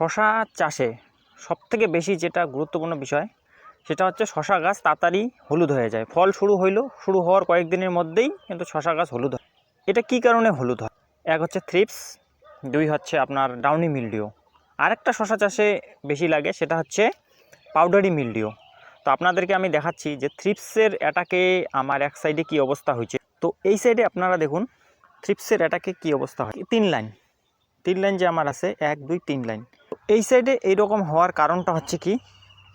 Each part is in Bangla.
শশা চাষে সবথেকে বেশি যেটা গুরুত্বপূর্ণ বিষয়, সেটা হচ্ছে শশা গাছ তাড়াতাড়ি হলুদ হয়ে যায়। ফল শুরু হইল, শুরু হওয়ার কয়েকদিনের মধ্যেই কিন্তু শশা গাছ হলুদ হয়। এটা কী কারণে হলুদ হয়? এক হচ্ছে থ্রিপস দুই হচ্ছে আপনার ডাউনি মিলডিও আরেকটা শশা চাষে বেশি লাগে, সেটা হচ্ছে পাউডারি মিলডিও তো আপনাদেরকে আমি দেখাচ্ছি যে থ্রিপসের অ্যাটাকে আমার এক সাইডে কি অবস্থা হয়েছে। তো এই সাইডে আপনারা দেখুন থ্রিপসের অ্যাটাকে কি অবস্থা হয়? তিন লাইন তিন লাইন যে আমার আছে, এক, দুই, তিন লাইন এই সাইডে এইরকম হওয়ার কারণটা হচ্ছে কি?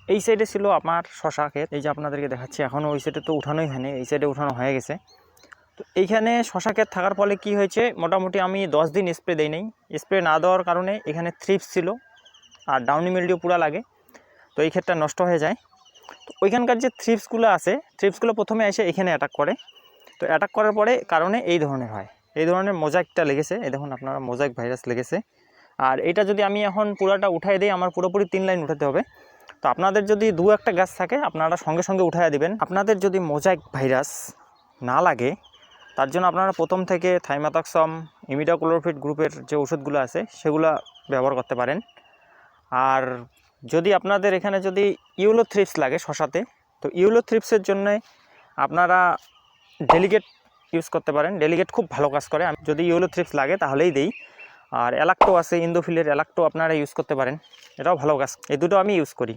এই সাইডে ছিল আমার শশা ক্ষেত। এই যে আপনাদেরকে দেখাচ্ছি এখনও ওই সাইডে তো উঠানোই হয়নি। এই সাইডে উঠানো হয়ে গেছে। তো এইখানে শশা ক্ষেত থাকার ফলে কি হয়েছে, মোটামুটি আমি দশ দিন স্প্রে দেই নাই। স্প্রে না দেওয়ার কারণে এখানে থ্রিপস ছিল আর ডাউনি মিলডিও পুরা লাগে। তো এই ক্ষেতটা নষ্ট হয়ে যায়। তো ওইখানকার যে থ্রিপসগুলো আছে থ্রিপসগুলো প্রথমে এসে এখানে অ্যাটাক করে। তো অ্যাটাক করার পরে কারণে এই ধরনের হয়। এই ধরনের মোজাইকটা লেগেছে। এই দেখুন, আপনারা মোজাইক ভাইরাস লেগেছে। আর এটা যদি আমি এখন পুরাটা উঠাই দিই, আমার পুরোপুরি তিন লাইন উঠাতে হবে। তো আপনাদের যদি দু একটা গাছ থাকে, আপনারা সঙ্গে সঙ্গে উঠাইয়া দিবেন। আপনাদের যদি মোজাইক ভাইরাস না লাগে, তার জন্য আপনারা প্রথম থেকে থাইমাতাক্সম, ইমিডাক্লোরোফিট গ্রুপের যে ওষুধগুলো আছে, সেগুলো ব্যবহার করতে পারেন। আর যদি আপনাদের এখানে যদি ইউলো থ্রিপস লাগে শশাতে, তো ইউলো থ্রিপসের জন্য আপনারা ডেলিগেট ইউজ করতে পারেন। ডেলিগেট খুব ভালো কাজ করে। আমি যদি ইউলো থ্রিপস লাগে, তাহলেই দেই। আর অ্যালাক্টো আছে ইন্দোফিলের অ্যালাক্টো আপনারা ইউজ করতে পারেন। এটাও ভালো গাছ। এই দুটো আমি ইউজ করি।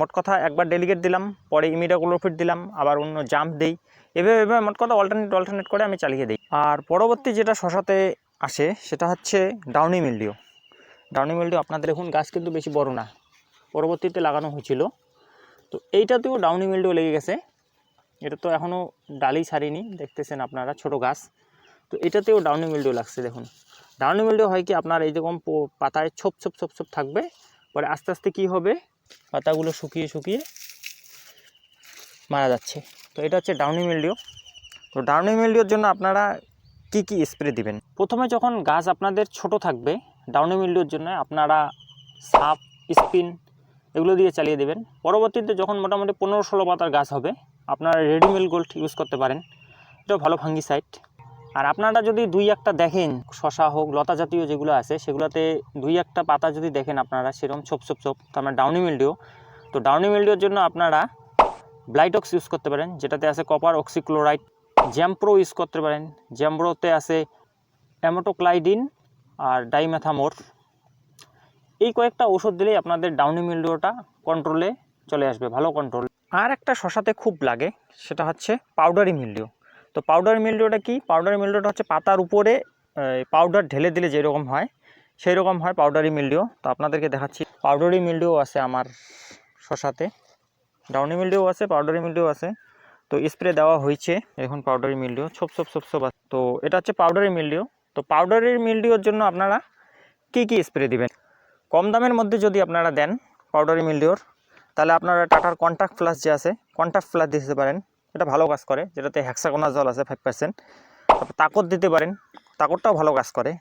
মোট কথা একবার ডেলিগেট দিলাম, পরে ইমিডাক্লোরোফিট দিলাম, আবার অন্য জাম্প দেই। এভাবে এভাবে মোট কথা অল্টারনেট অল্টারনেট করে আমি চালিয়ে দিই। আর পরবর্তী যেটা শশাতে আসে, সেটা হচ্ছে ডাউনি মিলডিও ডাউনি মিলডিও আপনাদের দেখুন, গাছ কিন্তু বেশি বড় না। পরবর্তীতে লাগানো হয়েছিল। তো এইটাতেও ডাউনি মিলডিও লেগে গেছে। এটা তো এখনও ডালি ছাড়িনি, দেখতেছেন আপনারা, ছোট গাছ। তো এটাতেও ডাউনি মিলডিও লাগছে, দেখুন। ডাউনি মিলডিও হয় কি আপনার এই রকম পাতায় ছোপ ছোপ ছোপ ছোপ থাকবে। পরে আস্তে আস্তে কি হবে? পাতাগুলো শুকিয়ে শুকিয়ে মারা যাচ্ছে। তো এটা হচ্ছে ডাউনি মিলডিও তো ডাউনি মিলডিওর জন্য আপনারা কি কি স্প্রে দিবেন? প্রথমে যখন গাছ আপনাদের ছোট থাকবে ডাউনি মিলডিওর জন্য আপনারা সাপ স্পিন এগুলো দিয়ে চালিয়ে দেবেন। পরবর্তীতে যখন মোটামুটি পনেরো, ষোলো পাতার গাছ হবে, আপনারা রেডিমেল গোল্ড ইউজ করতে পারেন। এটা ভালো ফাঙ্গিসাইড আর আপনারা যদি দুই একটা দেখেন, শশা হোক, লতা জাতীয় যেগুলো আছে, সেগুলোতে দুই একটা পাতা যদি দেখেন আপনারা সেরকম ছোপ ছোপ ছোপ, তো আমরা ডাউনি মিল্ডিও তো ডাউনি মিল্ডিওর জন্য আপনারা ব্লাইটক্স ইউজ করতে পারেন, যেটাতে আছে কপার অক্সিক্লোরাইড জ্যাম্প্রো ইউজ করতে পারেন। জ্যাম্প্রোতে আছে অ্যামোটোক্লাইডিন আর ডাইমেথামোর এই কয়েকটা ওষুধ দিলেই আপনাদের ডাউনি মিলডিওটা কন্ট্রোলে চলে আসবে, ভালো কন্ট্রোল আর একটা শশাতে খুব লাগে, সেটা হচ্ছে পাউডারি মিলডিও তো পাউডারি মিলডিওটা কি? পাউডারি মিলডিওটা হচ্ছে পাতার উপরে পাউডার ঢেলে দিলে যেরকম হয় সেই রকম হয় পাউডারি মিলডিও তো আপনাদেরকে দেখাচ্ছি পাউডারি মিলডিও আছে আমার শশাতে। ডাউনি মিলডিও আছে পাউডারি মিলডিও আছে। তো স্প্রে দেওয়া হয়েছে এখন পাউডারি মিলডিও ছোপ ছোপ ছোপ ছোপ। তো এটা হচ্ছে পাউডারি মিলডিও তো পাউডারি মিলডিওর জন্য আপনারা কি কি স্প্রে দিবেন? কম দামের মধ্যে যদি আপনারা দেন পাউডারি মিলডিওর তাহলে আপনারা টাটার কন্ট্যাক্ট ফ্লাস যে আছে কন্ট্যাক্ট ফ্লাস দিতে পারেন। এটা ভালো কাজ করে, যেটাতে হ্যাক্সাকোনা জল আছে ফাইভ পার্সেন্ট তারপর তাকত দিতে পারেন, তাকতটাও ভালো কাজ করে।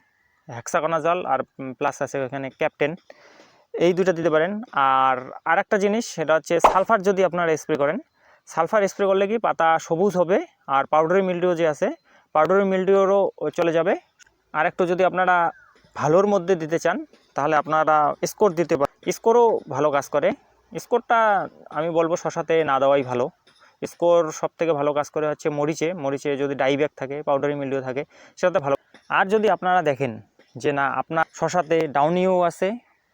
হ্যাক্সাকোনা জল আর প্লাস আছে এখানে ক্যাপ্টেন এই দুটো দিতে পারেন। আর আরেকটা জিনিস, সেটা হচ্ছে সালফার যদি আপনারা স্প্রে করেন সালফার স্প্রে করলে কি পাতা সবুজ হবে, আর পাউডারি মিলডিও যে আছে পাউডারি মিলডিওরও চলে যাবে। আর একটু যদি আপনারা ভালোর মধ্যে দিতে চান, তাহলে আপনারা স্কোর দিতে পারেন। স্কোরও ভালো কাজ করে। স্কোরটা আমি বলব শশাতে না দেওয়াই ভালো। স্কোর সব থেকে ভালো কাজ করে হচ্ছে মরিচে। মরিচে যদি ডাইব্যাক থাকে পাউডারি মিলডিও থাকে, সেটাতে ভালো। আর যদি আপনারা দেখেন যে না, আপনার শশাতে ডাউনিও আছে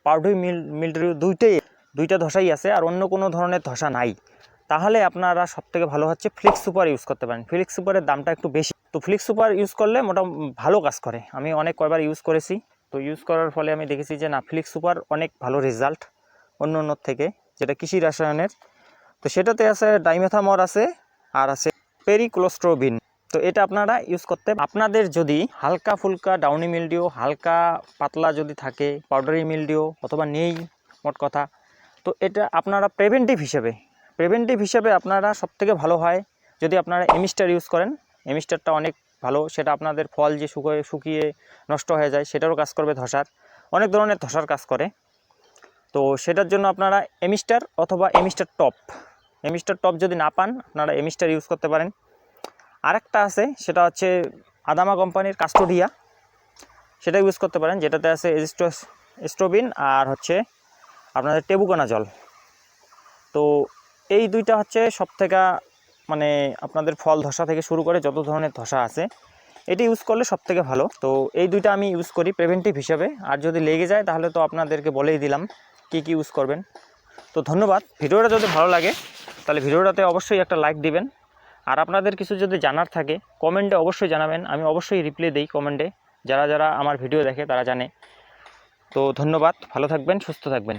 পাউডারি মিল মিলডিও দুইটাই দুইটা ধসাই আছে, আর অন্য কোনো ধরনের ধসা নাই, তাহলে আপনারা সব থেকে ভালো হচ্ছে ফ্লিক্স সুপার ইউজ করতে পারেন। ফ্লিক্স সুপারের দামটা একটু বেশি। তো ফ্লিক্স সুপার ইউজ করলে মোটামুটি ভালো কাজ করে। আমি অনেক কয়বার ইউজ করেছি। তো ইউজ করার ফলে আমি দেখেছি যে না ফ্লিক্স সুপার অনেক ভালো রেজাল্ট অন্য অন্য থেকে, যেটা কৃষি রসায়নের তো সেটাতে আছে ডাইমেথামর আছে, আর আছে পেরিক্লোস্ট্রোবিন। তো এটা আপনারা ইউজ করতে আপনাদের যদি হালকা ফুলকা ডাউনি মিলডিও হালকা পাতলা যদি থাকে পাউডারি মিলডিও অথবা নেই, মোট কথা, তো এটা আপনারা প্রিভেন্টিভ হিসেবে প্রিভেন্টিভ হিসেবে আপনারা সবথেকে ভালো হয় যদি আপনারা এমিস্টার ইউজ করেন। এমিস্টারটা অনেক ভালো, সেটা আপনাদের ফল যে শুকিয়ে শুকিয়ে নষ্ট হয়ে যায়, সেটারও কাজ করবে ধসার। অনেক ধরনের ধসার কাজ করে। তো সেটার জন্য আপনারা এমিস্টার অথবা এমিস্টার টপ এমিস্টার টপ যদি না পান, আপনারা এমিস্টার ইউজ করতে পারেন। আরেকটা আছে, সেটা হচ্ছে আদামা কোম্পানির কাস্টোডিয়া। সেটা ইউজ করতে পারেন, যেটাতে আছে স্টোবিন আর হচ্ছে আপনাদের টেবুকানা জল। তো এই দুইটা হচ্ছে সব থেকে মানে আপনাদের ফল ধসা থেকে শুরু করে যত ধরনের ধসা আছে, এটি ইউজ করলে সব থেকে ভালো। তো এই দুইটা আমি ইউজ করি প্রিভেন্টিভ হিসাবে। আর যদি লেগে যায়, তাহলে তো আপনাদেরকে বলেই দিলাম কি কি ইউজ করবেন। তো ধন্যবাদ। ভিডিওটা যদি ভালো লাগে তাহলে ভিডিওটাতে অবশ্যই একটা লাইক দিবেন। আর আপনাদের কিছু যদি জানার থাকে, কমেন্টে অবশ্যই জানাবেন। আমি অবশ্যই রিপ্লাই দিই কমেন্টে। যারা যারা আমার ভিডিও দেখে তারা জানে। তো ধন্যবাদ। ভালো থাকবেন, সুস্থ থাকবেন।